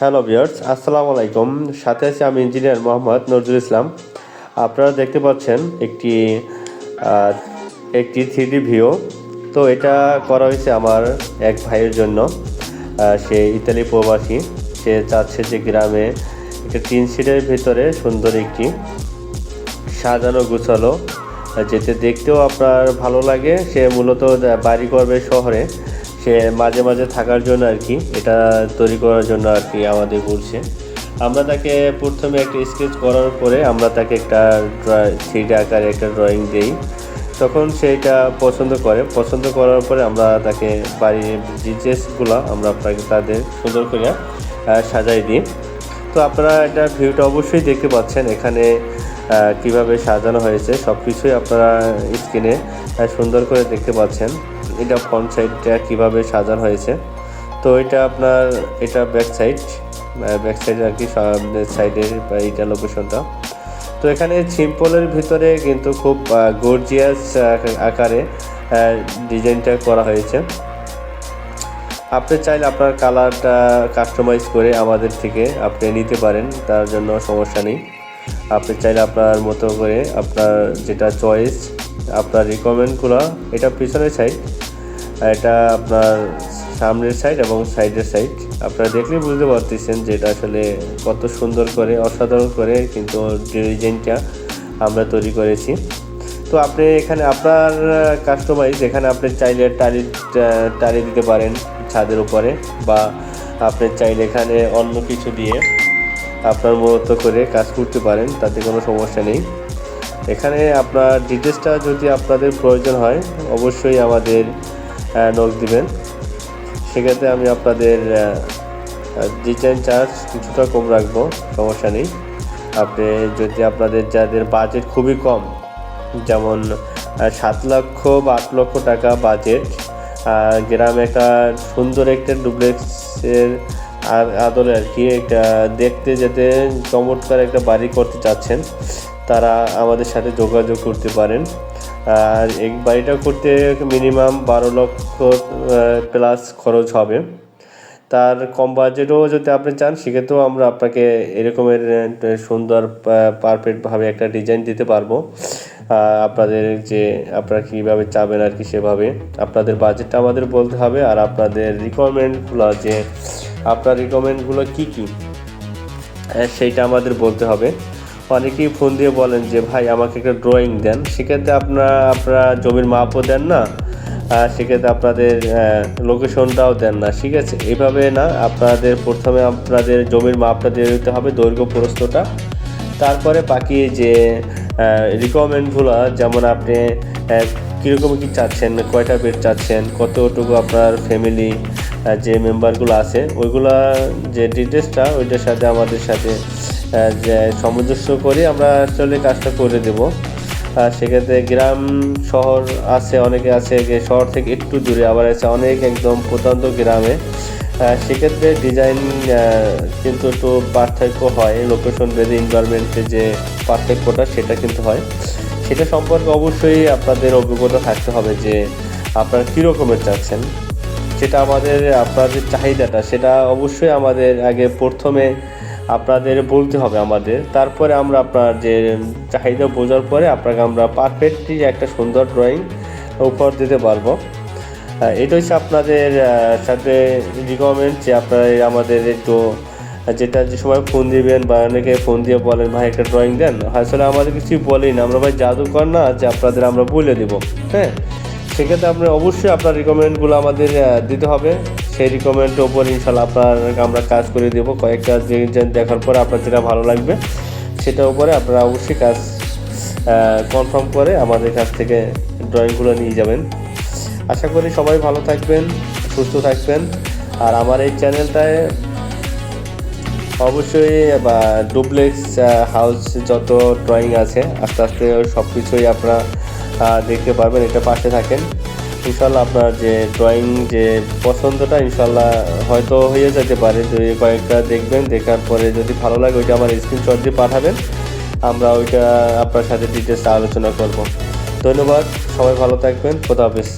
Hello viewers আসসালামু আলাইকুম সাথে আছি আমি ইঞ্জিনিয়ার মোহাম্মদ নজরুল ইসলাম। আপনারা দেখতে পাচ্ছেন একটি একটি থ্রিডি ভিও তো এটা করা হয়েছে আমার এক ভাইয়ের জন্য। সে ইতালি প্রবাসী। সে চাচ্ছে যে গ্রামে একটা তিন সিটের ভিতরে সুন্দর একটি সাজানো গুছালো। যেতে দেখতেও আপনার ভালো লাগে। সে মূলত বাড়ি করবে শহরে। সে মাঝে মাঝে থাকার জন্য আর কি, এটা তৈরি করার জন্য আর কি আমাদের বলছে। আমরা তাকে প্রথমে একটা স্কেচ করার পরে আমরা তাকে একটা থ্রি আকারে একটা ড্রয়িং দিই। তখন সেইটা পছন্দ করে। পছন্দ করার পরে আমরা তাকে বাড়ির ডিটেলসগুলো আমরা আপনাকে তাদের সুন্দর করে সাজাই দিই। তো আপনারা এটা ভিউটা অবশ্যই দেখতে পাচ্ছেন। এখানে কীভাবে সাজানো হয়েছে সব কিছুই আপনারা স্ক্রিনে সুন্দর করে দেখতে পাচ্ছেন। এটা ফ্রন্ট সাইডটা কীভাবে সাজানো হয়েছে? তো এটা আপনার, এটা ব্যাক সাইড ব্যাক সাইড আর কি সাইডের এইটা লোকেশনটা তো এখানে সিম্পলের ভিতরে কিন্তু খুব গর্জিয়াস আকারে ডিজাইনটা করা হয়েছে। আপনি চাইলে আপনার কালারটা কাস্টমাইজ করে আমাদের থেকে আপনি নিতে পারেন, তার জন্য সমস্যা নেই। আপনি চাইলে আপনার মতো করে আপনার যেটা চয়েস আপনার রিকমেন্ডগুলো এটা পিছনের সাইড এটা আপনার সামনের সাইড এবং সাইডের সাইড আপনারা দেখলেই বুঝতে পারতেছেন যে এটা আসলে কত সুন্দর করে, অসাধারণ করে কিন্তু ডিজাইনটা আমরা তৈরি করেছি। তো আপনি এখানে আপনার কাস্টমাইজ এখানে আপনি চাইলে টালি টালি দিতে পারেন ছাদের উপরে বা আপনি চাইলে এখানে অন্য কিছু দিয়ে আপনার মতো করে কাজ করতে পারেন, তাতে কোনো সমস্যা নেই। এখানে আপনার ডিটেলসটা যদি আপনাদের প্রয়োজন হয়, অবশ্যই আমাদের নোট দিবেন। সেক্ষেত্রে আমি আপনাদের ডিজাইন চার্জ কিছুটা কম রাখব, সমস্যা নেই। আপনি যদি আপনাদের যাদের বাজেট খুবই কম, যেমন সাত লক্ষ বা আট লক্ষ টাকা বাজেট গ্রামে একটা সুন্দর একটা ডুপ্লেক্সের আদলে আর কি একটা দেখতে যেতে চমৎকার একটা বাড়ি করতে চাচ্ছেন তারা আমাদের সাথে যোগাযোগ করতে পারেন। আর এই বাড়িটা করতে মিনিমাম বারো লক্ষ প্লাস খরচ হবে। তার কম বাজেটও যদি আপনি চান, সেক্ষেত্রেও আমরা আপনাকে এরকমের সুন্দর পারফেক্টভাবে একটা ডিজাইন দিতে পারব। আপনাদের যে, আপনারা কীভাবে চাবেন আর কি সেভাবে। আপনাদের বাজেটটা আমাদের বলতে হবে আর আপনাদের রিকোয়ারমেন্টগুলো যে, আপনার রিকোয়ারমেন্টগুলো কী কী সেইটা আমাদের বলতে হবে। অনেকেই ফোন দিয়ে বলেন যে, ভাই, আমাকে একটা ড্রয়িং দেন। সেক্ষেত্রে আপনারা আপনারা জমির মাপও দেন না সেক্ষেত্রে আপনাদের লোকেশনটাও দেন না। ঠিক আছে? এভাবে না, আপনাদের প্রথমে আপনাদের জমির মাপটা দিয়ে দিতে হবে, দৈর্ঘ্য প্রস্থটা। তারপরে বাকি যে রিকোয়ারমেন্টগুলো যেমন আপনি কীরকম কী চাচ্ছেন, কয়টা বেড চাচ্ছেন, কতটুকু আপনার ফ্যামিলি যে মেম্বারগুলো আছে, ওইগুলা যে ডিটেলসটা ওইটার সাথে আমাদের সাথে সামঞ্জস্য করে আমরা আসলে কাজটা করে দেব। সেক্ষেত্রে গ্রাম, শহর আছে, অনেকে আছে যে শহর থেকে একটু দূরে, আবার আছে অনেক একদম প্রত্যন্ত গ্রামে। সেক্ষেত্রে ডিজাইন কিন্তু একটু পার্থক্য হয় লোকেশন বেঁধে এনভায়রনমেন্টে যে পার্থক্যটা সেটা কিন্তু হয়। সেটা সম্পর্কে অবশ্যই আপনাদের অভিজ্ঞতা থাকতে হবে যে আপনারা কীরকমের চাচ্ছেন। যেটা আমাদের, আপনাদের চাহিদাটা, সেটা অবশ্যই আমাদের আগে প্রথমে আপনাদের বলতে হবে আমাদের। তারপরে আমরা আপনার যে চাহিদা বোঝার পরে আপনাকে আমরা পারফেক্টলি একটা সুন্দর ড্রয়িং উপহার দিতে পারব। এটা হচ্ছে আপনাদের সাথে রিকমেন্ড যে আপনারা আমাদের একটু যেটা যে সময় ফোন দিবেন বা অনেকে ফোন দিয়ে বলেন, ভাই, একটা ড্রয়িং দেন। আসলে আমাদের কিছুই বলেই না। আমরা ভাই জাদুকর না যে আপনাদের আমরা বলে দেবো হ্যাঁ? সেক্ষেত্রে আপনি অবশ্যই আপনার রিকমেন্ডগুলো আমাদের দিতে হবে। সেই রিকমেন্ডের উপর ইনশাল্লাহ আপনার আমরা কাজ করে দেবো। কয়েকটা দেখার পরে আপনার যেটা ভালো লাগবে, সেটার উপরে আপনারা অবশ্যই কাজ কনফার্ম করে আমাদের কাছ থেকে ড্রয়িংগুলো নিয়ে যাবেন। আশা করি সবাই ভালো থাকবেন, সুস্থ থাকবেন। আর আমার এই চ্যানেলটায় অবশ্যই, বা ডুপ্লেক্স হাউস যত ড্রয়িং আছে, আস্তে আস্তে সব কিছুই আপনারা দেখতে পারবেন, এটা পাশে থাকেন। ইনশাল্লাহ আপনার যে ড্রয়িং যে পছন্দটা ইনশাল্লাহ হয়তো হয়ে যেতে পারে। যদি কয়েকটা দেখবেন, দেখার পরে যদি ভালো লাগে, ওইটা আমার স্ক্রিনশট দিয়ে পাঠাবেন। আমরা ওইটা আপনার সাথে ডিটেলস আলোচনা করব। ধন্যবাদ, সবাই ভালো থাকবেন, খোদা হাফিজ।